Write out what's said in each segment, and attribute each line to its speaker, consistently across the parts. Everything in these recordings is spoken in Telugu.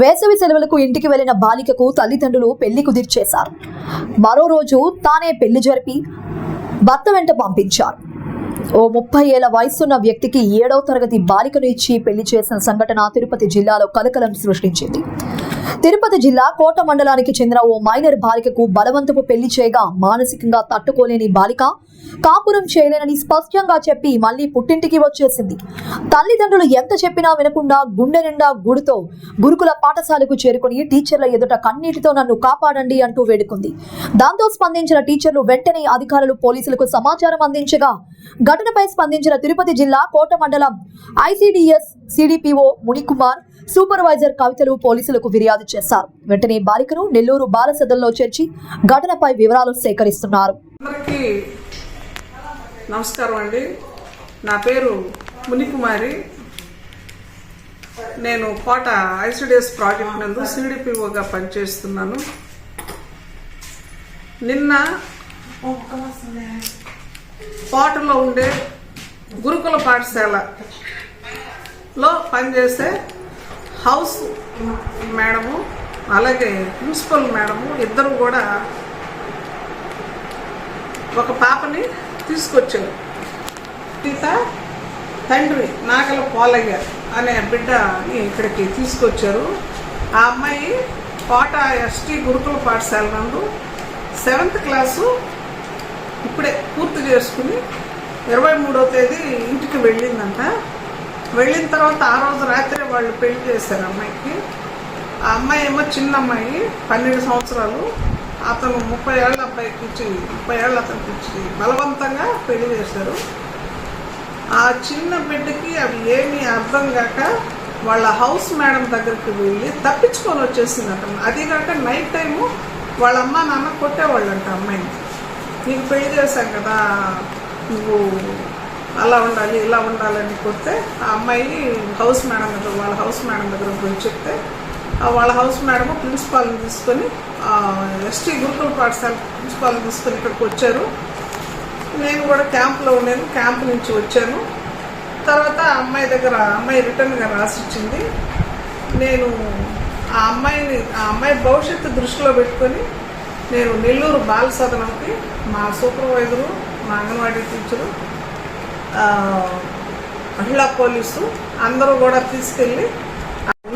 Speaker 1: వేసవి సెలవులకు ఇంటికి వెళ్ళిన బాలికకు తల్లిదండ్రులు పెళ్ళి కుదిర్చేశారు. మరో రోజు తానే పెళ్ళి జరిపి భర్త వెంట పంపించారు. ఓ ముప్పై ఏళ్ళ వయసున్న వ్యక్తికి ఏడవ తరగతి బాలికను ఇచ్చి పెళ్ళి చేసిన సంఘటన తిరుపతి జిల్లాలో కలకలం సృష్టించింది. తిరుపతి జిల్లా కోట మండలానికి చెందిన ఓ మైనర్ బాలికకు బలవంతపు పెళ్ళి చేయగా మానసికంగా తట్టుకోలేని బాలిక కాపురం చేయలేనని స్పష్టంగా చెప్పి మళ్ళీ పుట్టింటికి వచ్చేసింది. తల్లిదండ్రులు ఎంత చెప్పినా వినకుండా గుండె నిండా గుడితో గురుకుల పాఠశాలకు చేరుకుని టీచర్ల ఎదుట కన్నీటితో నన్ను కాపాడండి అంటూ వేడుకుంది. దాంతో స్పందించిన టీచర్లు వెంటనే అధికారులు పోలీసులకు సమాచారం అందించగా ఘటనపై స్పందించిన తిరుపతి జిల్లా కోట మండలం ఐసిడిఎస్ సిడిపిఓ మునికుమార్ సూపర్వైజర్ కవితలు పోలీసులకు ఫిర్యాదు చేశారు. వెంటనే బాలికను నెల్లూరు బాలసదల్లో చేర్చి ఘటనపై వివరాలు సేకరిస్తున్నారు.
Speaker 2: నమస్కారం అండి. నా పేరు మునికుమారి. నేను కోట ఐసిడిఎస్ ప్రాజెక్ట్ నందు సిడిపిఓగా పనిచేస్తున్నాను. నిన్న కోటలో ఉండే గురుకుల పాఠశాలలో పనిచేసే హౌస్ మేడము అలాగే ప్రిన్సిపల్ మేడము ఇద్దరు కూడా ఒక పాపని తీసుకొచ్చారు. సీత తండ్రి నాగల పోలయ్య అనే బిడ్డని ఇక్కడికి తీసుకొచ్చారు. ఆ అమ్మాయి కోట ఎస్టీ గురుకుల పాఠశాల నందు సెవెంత్ క్లాసు ఇప్పుడే పూర్తి చేసుకుని ఇరవై మూడో తేదీ ఇంటికి వెళ్ళిందంట. వెళ్ళిన తర్వాత ఆ రోజు రాత్రి వాళ్ళు పెళ్ళి చేశారు అమ్మాయికి. ఆ అమ్మాయి ఏమో చిన్న అమ్మాయి పన్నెండు సంవత్సరాలు. అతను ముప్పై ఏళ్ళ అబ్బాయికి ఇచ్చి ముప్పై ఏళ్ళ అతనికి ఇచ్చి బలవంతంగా పెళ్ళి చేశారు. ఆ చిన్న బిడ్డకి అవి ఏమీ అర్థం కాక వాళ్ళ హౌస్ మేడం దగ్గరికి వెళ్ళి తప్పించుకొని వచ్చేసింది అతను అది కాక నైట్ టైము వాళ్ళ అమ్మ నాన్న కొట్టేవాళ్ళంట అమ్మాయిని. నీకు పెళ్ళి చేశాం కదా నువ్వు అలా ఉండాలి ఇలా ఉండాలని కొడితే ఆ అమ్మాయి హౌస్ మేడం దగ్గర వాళ్ళ హౌస్ మేడం దగ్గర గురించి చెప్తే వాళ్ళ హౌస్ మేడం ప్రిన్సిపాల్ని తీసుకొని ఎస్టీ గురుకుల పాఠశాల ప్రిన్సిపాల్ని తీసుకొని ఇక్కడికి వచ్చారు. నేను కూడా క్యాంప్లో ఉన్నాను క్యాంప్ నుంచి వచ్చాను. తర్వాత అమ్మాయి దగ్గర అమ్మాయి రిటర్న్గా రాసిచ్చింది నేను ఆ అమ్మాయిని ఆ అమ్మాయి భవిష్యత్తు దృష్టిలో పెట్టుకొని నేను నెల్లూరు బాల సదనంకి మా సూపర్వైజరు మా అంగన్వాడీ టీచరు మహిళా పోలీసు అందరూ కూడా తీసుకెళ్ళి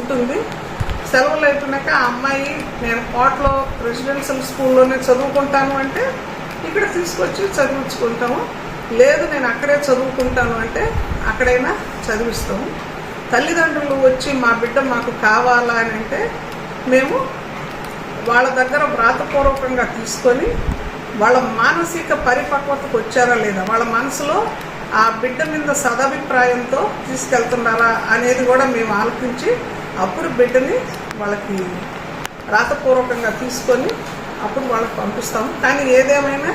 Speaker 2: ఉంటుంది. సెలవులు అయిపోయినాక ఆ అమ్మాయి నేను కోటలో రెసిడెన్షియల్ స్కూల్లోనే చదువుకుంటాను అంటే ఇక్కడ తీసుకొచ్చి చదివించుకుంటాము. లేదు నేను అక్కడే చదువుకుంటాను అంటే అక్కడైనా చదివిస్తాము. తల్లిదండ్రులు వచ్చి మా బిడ్డ మాకు కావాలా అని అంటే మేము వాళ్ళ దగ్గర వ్రాతపూర్వకంగా తీసుకొని వాళ్ళ మానసిక పరిపక్వతకు వచ్చారా లేదా? వాళ్ళ మనసులో ఆ బిడ్డ మీద సదాభిప్రాయంతో తీసుకెళ్తున్నారా అనేది కూడా మేము ఆలోచించి అప్పుడు బిడ్డని వాళ్ళకి రాతపూర్వకంగా తీసుకొని అప్పుడు వాళ్ళకి పంపిస్తాము. కానీ ఏదేమైనా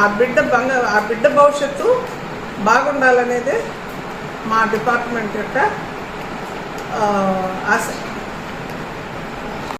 Speaker 2: ఆ బిడ్డ బంగ ఆ బిడ్డ భవిష్యత్తు బాగుండాలనేదే మా డిపార్ట్మెంట్ యొక్క ఆశ.